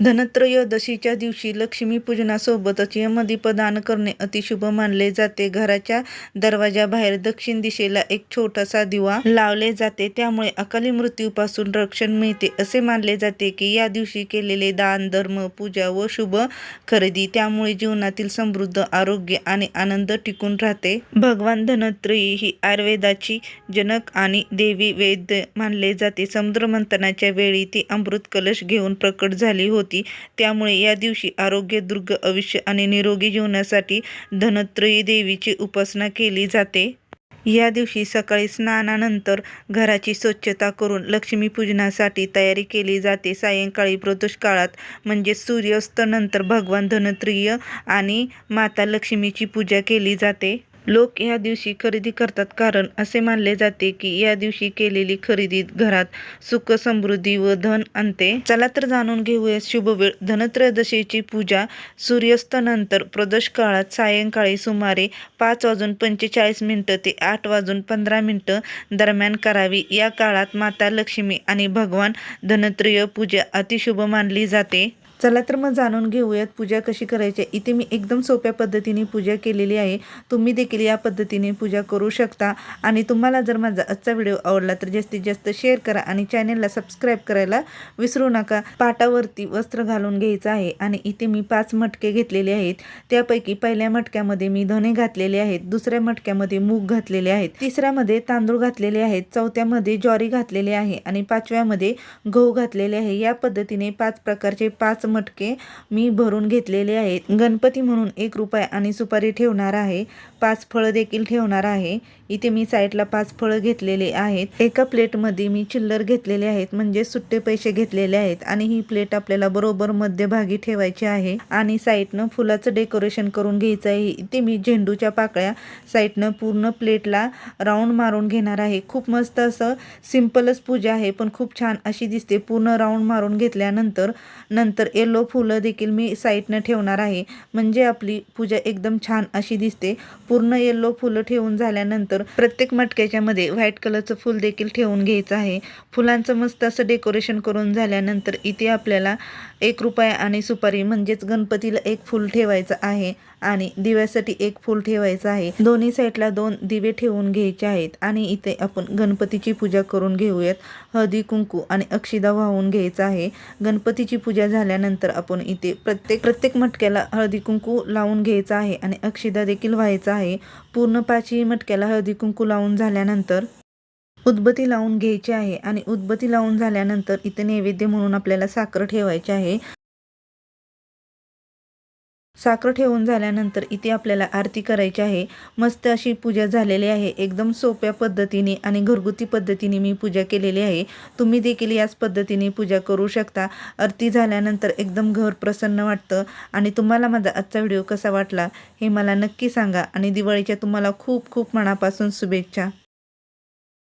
धनत्रयोदशीच्या दिवशी लक्ष्मीपूजनासोबतच यमदीपदान करणे अतिशुभ मानले जाते. घराच्या दरवाजाबाहेर दक्षिण दिशेला एक छोटासा दिवा लावले जाते. त्यामुळे अकाली मृत्यूपासून रक्षण मिळते. असे मानले जाते की या दिवशी केलेले दान, धर्म, पूजा व शुभ खरेदी त्यामुळे जीवनातील समृद्ध आरोग्य आणि आनंद टिकून राहते. भगवान धनत्रयी ही आयुर्वेदाची जनक आणि देवी वैद्य मानले जाते. समुद्र मंथनाच्या वेळी ती अमृत कलश घेऊन प्रकट झाली होती. त्यामुळे या दिवशी आरोग्य, दुर्ग आयुष्य आणि निरोगी जीवनासाठी धनत्रयी देवीची उपासना केली जाते. या दिवशी सकाळी स्नानानंतर घराची स्वच्छता करून लक्ष्मीपूजनासाठी तयारी केली जाते. सायंकाळी प्रदोष काळात म्हणजे सूर्यास्तानंतर भगवान धनत्रिय आणि माता लक्ष्मीची पूजा केली जाते. लोक या दिवशी खरेदी करतात कारण असे मानले जाते की या दिवशी केलेली खरेदी घरात सुख, समृद्धी व धन आणते. चला तर जाणून घेऊया शुभवेळ धनत्रयोदशीची पूजा सूर्यास्तानंतर प्रदोष काळात सायंकाळी सुमारे पाच वाजून पंचेचाळीस मिनटं ते आठ वाजून पंधरा मिनटं दरम्यान करावी. या काळात माता लक्ष्मी आणि भगवान धनत्रय पूजा अतिशुभ मानली जाते. चला तर मग जाणून घेऊयात पूजा कशी करायची. इथे मी एकदम सोप्या पद्धतीने पूजा केलेली आहे. तुम्ही देखील या पद्धतीने पूजा करू शकता. आणि तुम्हाला जर माझा आजचा व्हिडिओ आवडला तर जास्तीत जास्त शेअर करा आणि चॅनेलला सबस्क्राईब करायला विसरू नका. पाटावरती वस्त्र घालून घ्यायचं आहे आणि इथे मी पाच मटके घेतलेले आहेत. त्यापैकी पहिल्या मटक्यामध्ये मी धने घातलेले आहेत, दुसऱ्या मटक्यामध्ये मूग घातलेले आहेत, तिसऱ्यामध्ये तांदूळ घातलेले आहेत, चौथ्यामध्ये ज्वारी घातलेले आहे आणि पाचव्यामध्ये गहू घातलेले आहे. या पद्धतीने पाच प्रकारचे पाच मटके मी भरून घेतलेले आहेत. गणपती म्हणून एक रुपया आणि सुपारी ठेवणार आहे. पाच फळं देखील ठेवणार आहे. इथे मी साईडला पाच फळं घेतलेले आहेत. एका प्लेटमध्ये मी चिल्लर घेतलेले आहेत म्हणजे सुट्टे पैसे घेतलेले आहेत आणि ही प्लेट आपल्याला बरोबर मध्यभागी ठेवायची आहे आणि साईडनं फुलाचं डेकोरेशन करून घ्यायचं आहे. इथे मी झेंडूच्या पाकळ्या साईडनं पूर्ण प्लेटला राऊंड मारून घेणार आहे. खूप मस्त असं सिम्पलच पूजा आहे पण खूप छान अशी दिसते. पूर्ण राऊंड मारून घेतल्यानंतर नंतर येलो फुलं देखील मी साईडनं ठेवणार आहे म्हणजे आपली पूजा एकदम छान अशी दिसते. पूर्ण येलो फुलं ठेवून झाल्यानंतर प्रत्येक मटक्याच्या मध्ये व्हाईट कलरचं फुल देखील ठेवून घ्यायचं आहे. फुलांचं मस्त असं डेकोरेशन करून झाल्यानंतर इथे आपल्याला एक रुपया आणि सुपारी म्हणजेच गणपतीला एक फूल ठेवायचं आहे आणि दिव्यासाठी एक फूल ठेवायचं आहे. दोन्ही साईडला दोन दिवे ठेवून घ्यायचे आहेत आणि इथे आपण गणपतीची पूजा करून घेऊयात. हळदी कुंकू आणि अक्षिदा वाहून घ्यायचा आहे. गणपतीची पूजा झाल्यानंतर आपण इथे प्रत्येक प्रत्येक मटक्याला हळदी कुंकू लावून घ्यायचा आहे आणि अक्षिदा देखील व्हायचा आहे. पूर्ण पाचही मटक्याला हळदी कुंकू लावून झाल्यानंतर उदबत्ती लावून घ्यायची आहे आणि उदबत्ती लावून झाल्यानंतर इथे नैवेद्य म्हणून आपल्याला साखर ठेवायची आहे. साखर ठेवून झाल्यानंतर इथे आपल्याला आरती करायची आहे. मस्त अशी पूजा झालेली आहे. एकदम सोप्या पद्धतीने आणि घरगुती पद्धतीने मी पूजा केलेली आहे. तुम्ही देखील याच पद्धतीने पूजा करू शकता. आरती झाल्यानंतर एकदम घर प्रसन्न वाटतं आणि तुम्हाला माझा आजचा व्हिडिओ कसा वाटला हे मला नक्की सांगा आणि दिवाळीच्या तुम्हाला खूप खूप मनापासून शुभेच्छा.